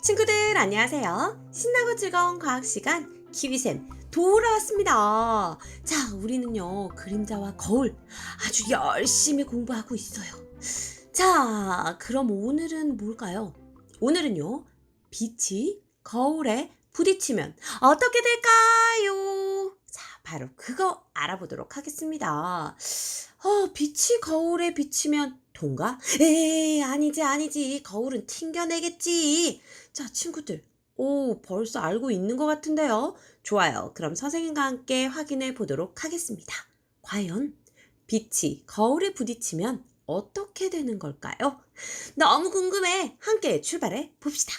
친구들 안녕하세요. 신나고 즐거운 과학 시간 키위쌤 돌아왔습니다. 자, 우리는요 그림자와 거울 아주 열심히 공부하고 있어요. 자, 그럼 오늘은 뭘까요? 오늘은요 빛이 거울에 부딪히면 어떻게 될까요? 자, 바로 그거 알아보도록 하겠습니다. 어, 빛이 거울에 비치면 통과? 에이, 아니지, 아니지. 거울은 튕겨내겠지. 자, 친구들. 오, 벌써 알고 있는 것 같은데요. 좋아요. 그럼 선생님과 함께 확인해 보도록 하겠습니다. 과연 빛이 거울에 부딪히면 어떻게 되는 걸까요? 너무 궁금해. 함께 출발해 봅시다.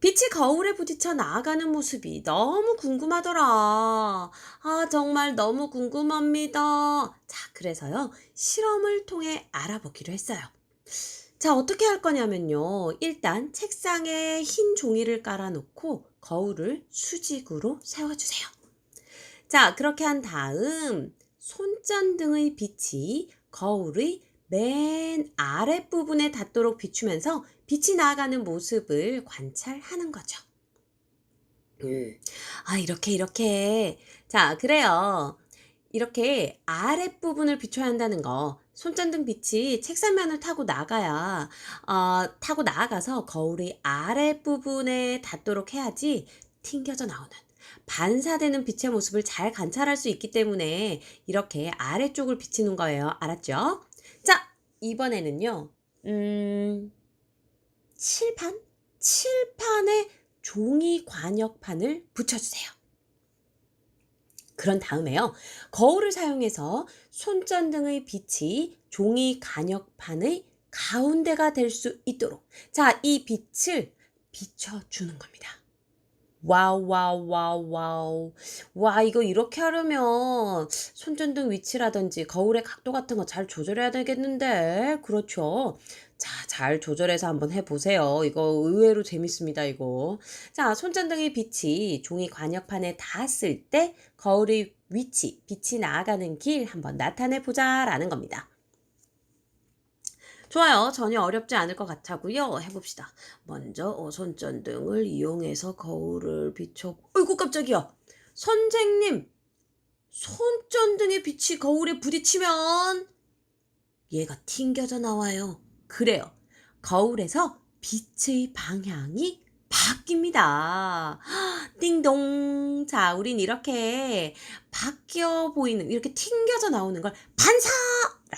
빛이 거울에 부딪혀 나아가는 모습이 너무 궁금하더라. 아, 정말 너무 궁금합니다. 자, 그래서요, 실험을 통해 알아보기로 했어요. 자, 어떻게 할 거냐면요. 일단 책상에 흰 종이를 깔아놓고 거울을 수직으로 세워주세요. 자, 그렇게 한 다음 손전등의 빛이 거울의 맨 아랫부분에 닿도록 비추면서 빛이 나아가는 모습을 관찰하는 거죠. 음, 아, 이렇게, 이렇게. 자, 그래요. 이렇게 아랫부분을 비춰야 한다는 거. 손전등 빛이 책상면을 타고 나가야, 어, 타고 나아가서 거울의 아랫부분에 닿도록 해야지 튕겨져 나오는 반사되는 빛의 모습을 잘 관찰할 수 있기 때문에 이렇게 아래쪽을 비치는 거예요. 알았죠? 자, 이번에는요, 음, 칠판? 칠판에 종이 관역판을 붙여주세요. 그런 다음에요. 거울을 사용해서 손전등의 빛이 종이 관역판의 가운데가 될 수 있도록 자, 이 빛을 비춰주는 겁니다. 와우, 와우, 와우, 와우. 와, 이거 이렇게 하려면 손전등 위치라든지 거울의 각도 같은 거 잘 조절해야 되겠는데. 그렇죠. 자, 잘 조절해서 한번 해보세요. 이거 의외로 재밌습니다, 이거. 자, 손전등의 빛이 종이 관역판에 닿았을 때 거울의 위치, 빛이 나아가는 길 한번 나타내보자 라는 겁니다. 좋아요. 전혀 어렵지 않을 것 같아고요. 해봅시다. 먼저 어, 손전등을 이용해서 거울을 비춰. 어이구 깜짝이야. 선생님, 손전등의 빛이 거울에 부딪히면 얘가 튕겨져 나와요. 그래요. 거울에서 빛의 방향이 바뀝니다. 띵동. 자, 우린 이렇게 바뀌어 보이는, 이렇게 튕겨져 나오는 걸 반사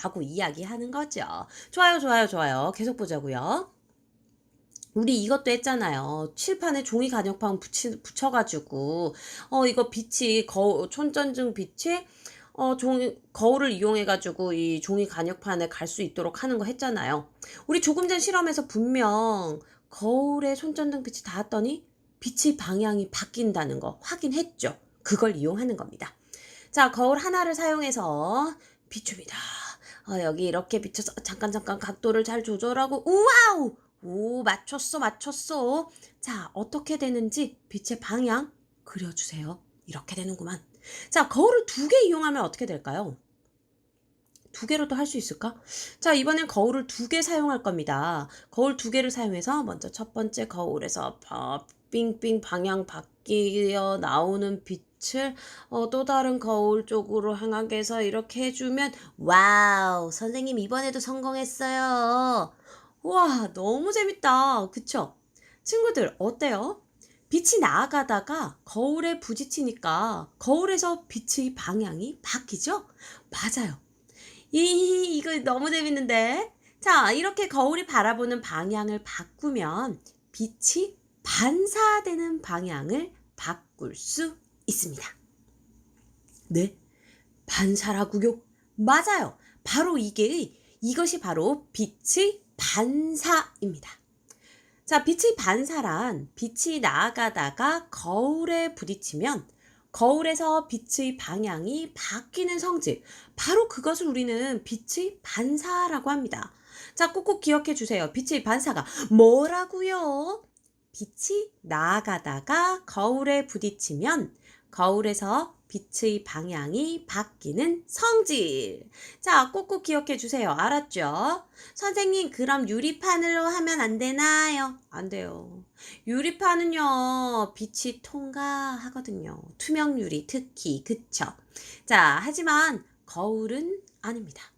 라고 이야기하는 거죠. 좋아요, 좋아요, 좋아요. 계속 보자고요. 우리 이것도 했잖아요. 칠판에 종이 간역판 붙이, 붙여가지고, 어, 이거 빛이, 거, 촌전등 빛이, 어, 종이, 거울을 이용해가지고 이 종이 간역판에 갈 수 있도록 하는 거 했잖아요. 우리 조금 전 실험에서 분명 거울에 손전등 빛이 닿았더니 빛의 방향이 바뀐다는 거 확인했죠. 그걸 이용하는 겁니다. 자, 거울 하나를 사용해서 비춥니다. 어, 여기 이렇게 비춰서 잠깐 잠깐 각도를 잘 조절하고 우와우! 오, 맞췄어, 맞췄어. 자, 어떻게 되는지 빛의 방향 그려주세요. 이렇게 되는구만. 자, 거울을 두 개 이용하면 어떻게 될까요? 두 개로도 할 수 있을까? 자, 이번엔 거울을 두 개 사용할 겁니다. 거울 두 개를 사용해서 먼저 첫 번째 거울에서 빙빙 방향 바뀌어 나오는 빛을 어, 또 다른 거울 쪽으로 향하게 해서 이렇게 해주면 와우! 선생님 이번에도 성공했어요. 와, 너무 재밌다. 그쵸? 친구들, 어때요? 빛이 나아가다가 거울에 부딪히니까 거울에서 빛의 방향이 바뀌죠? 맞아요. 이, 이거 너무 재밌는데? 자, 이렇게 거울이 바라보는 방향을 바꾸면 빛이 반사되는 방향을 바꿀 수 있습니다. 네? 반사라고요? 맞아요. 바로 이게, 이것이 바로 빛의 반사입니다. 자, 빛의 반사란 빛이 나아가다가 거울에 부딪히면 거울에서 빛의 방향이 바뀌는 성질. 바로 그것을 우리는 빛의 반사라고 합니다. 자, 꼭꼭 기억해 주세요. 빛의 반사가 뭐라고요? 빛이 나아가다가 거울에 부딪히면 거울에서 빛의 방향이 바뀌는 성질. 자, 꼭꼭 기억해 주세요. 알았죠? 선생님, 그럼 유리판으로 하면 안 되나요? 안 돼요. 유리판은요, 빛이 통과하거든요. 투명 유리 특히, 그쵸? 자, 하지만 거울은 아닙니다.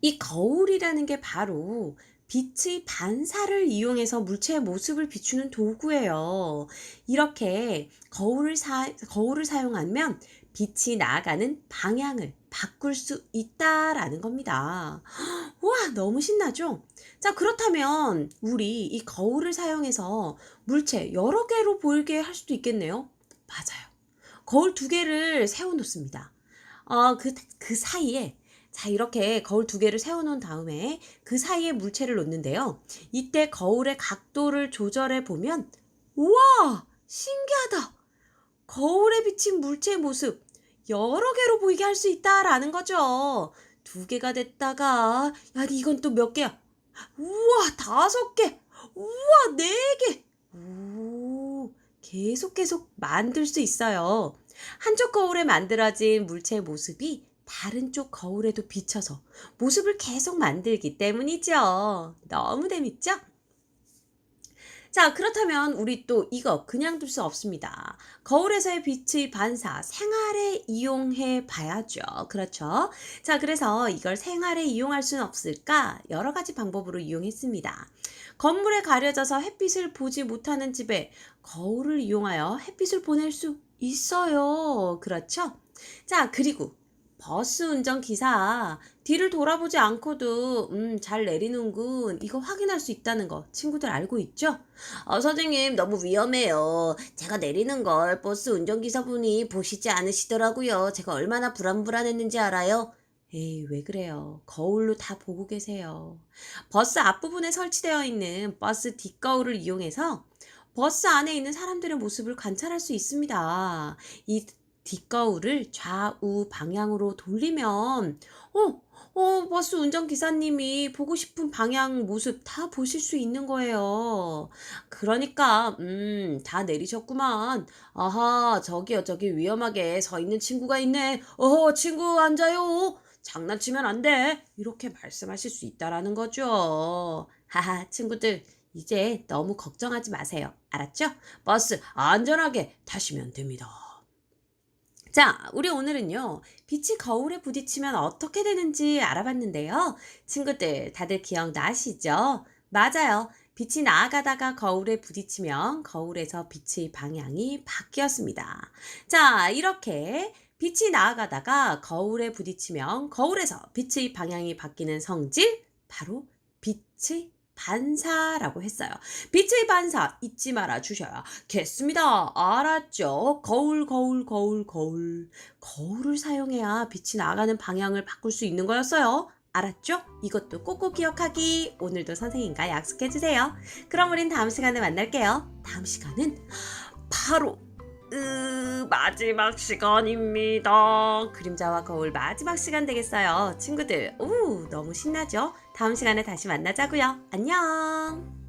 이 거울이라는 게 바로 빛의 반사를 이용해서 물체의 모습을 비추는 도구예요. 이렇게 거울을 사, 거울을 사용하면 빛이 나아가는 방향을 바꿀 수 있다라는 겁니다. 와, 너무 신나죠? 자, 그렇다면 우리 이 거울을 사용해서 물체 여러 개로 보이게 할 수도 있겠네요. 맞아요. 거울 두 개를 세워 놓습니다. 어, 그, 그 사이에 자, 이렇게 거울 두 개를 세워놓은 다음에 그 사이에 물체를 놓는데요. 이때 거울의 각도를 조절해 보면, 우와! 신기하다! 거울에 비친 물체의 모습, 여러 개로 보이게 할 수 있다라는 거죠. 두 개가 됐다가, 야, 이건 또 몇 개야? 우와, 다섯 개! 우와, 네 개! 오, 계속 계속 만들 수 있어요. 한쪽 거울에 만들어진 물체의 모습이 다른 쪽 거울에도 비춰서 모습을 계속 만들기 때문이죠. 너무 재밌죠? 자, 그렇다면 우리 또 이거 그냥 둘 수 없습니다. 거울에서의 빛의 반사 생활에 이용해 봐야죠. 그렇죠? 자, 그래서 이걸 생활에 이용할 수는 없을까? 여러 가지 방법으로 이용했습니다. 건물에 가려져서 햇빛을 보지 못하는 집에 거울을 이용하여 햇빛을 보낼 수 있어요. 그렇죠? 자, 그리고 버스 운전 기사 뒤를 돌아보지 않고도 음, 잘 내리는군 이거 확인할 수 있다는 거 친구들 알고 있죠? 어, 선생님 너무 위험해요. 제가 내리는 걸 버스 운전 기사분이 보시지 않으시더라고요. 제가 얼마나 불안불안했는지 알아요? 에이, 왜 그래요? 거울로 다 보고 계세요. 버스 앞부분에 설치되어 있는 버스 뒷거울을 이용해서 버스 안에 있는 사람들의 모습을 관찰할 수 있습니다. 이 뒷거울을 좌우 방향으로 돌리면, 어, 어, 버스 운전기사님이 보고 싶은 방향 모습 다 보실 수 있는 거예요. 그러니까, 음, 다 내리셨구만. 아하, 저기요, 저기 위험하게 서 있는 친구가 있네. 어허, 친구 앉아요. 장난치면 안 돼. 이렇게 말씀하실 수 있다라는 거죠. 하하, 친구들. 이제 너무 걱정하지 마세요. 알았죠? 버스 안전하게 타시면 됩니다. 자, 우리 오늘은요, 빛이 거울에 부딪히면 어떻게 되는지 알아봤는데요. 친구들, 다들 기억나시죠? 맞아요. 빛이 나아가다가 거울에 부딪히면 거울에서 빛의 방향이 바뀌었습니다. 자, 이렇게 빛이 나아가다가 거울에 부딪히면 거울에서 빛의 방향이 바뀌는 성질, 바로 빛의 반사라고 했어요. 빛의 반사 잊지 말아 주셔야 겠습니다. 알았죠? 거울, 거울, 거울, 거울. 거울을 사용해야 빛이 나가는 방향을 바꿀 수 있는 거였어요. 알았죠? 이것도 꼭꼭 기억하기. 오늘도 선생님과 약속해 주세요. 그럼 우린 다음 시간에 만날게요. 다음 시간은 바로 으, 마지막 시간입니다. 그림자와 거울 마지막 시간 되겠어요. 친구들, 오, 너무 신나죠? 다음 시간에 다시 만나자고요. 안녕.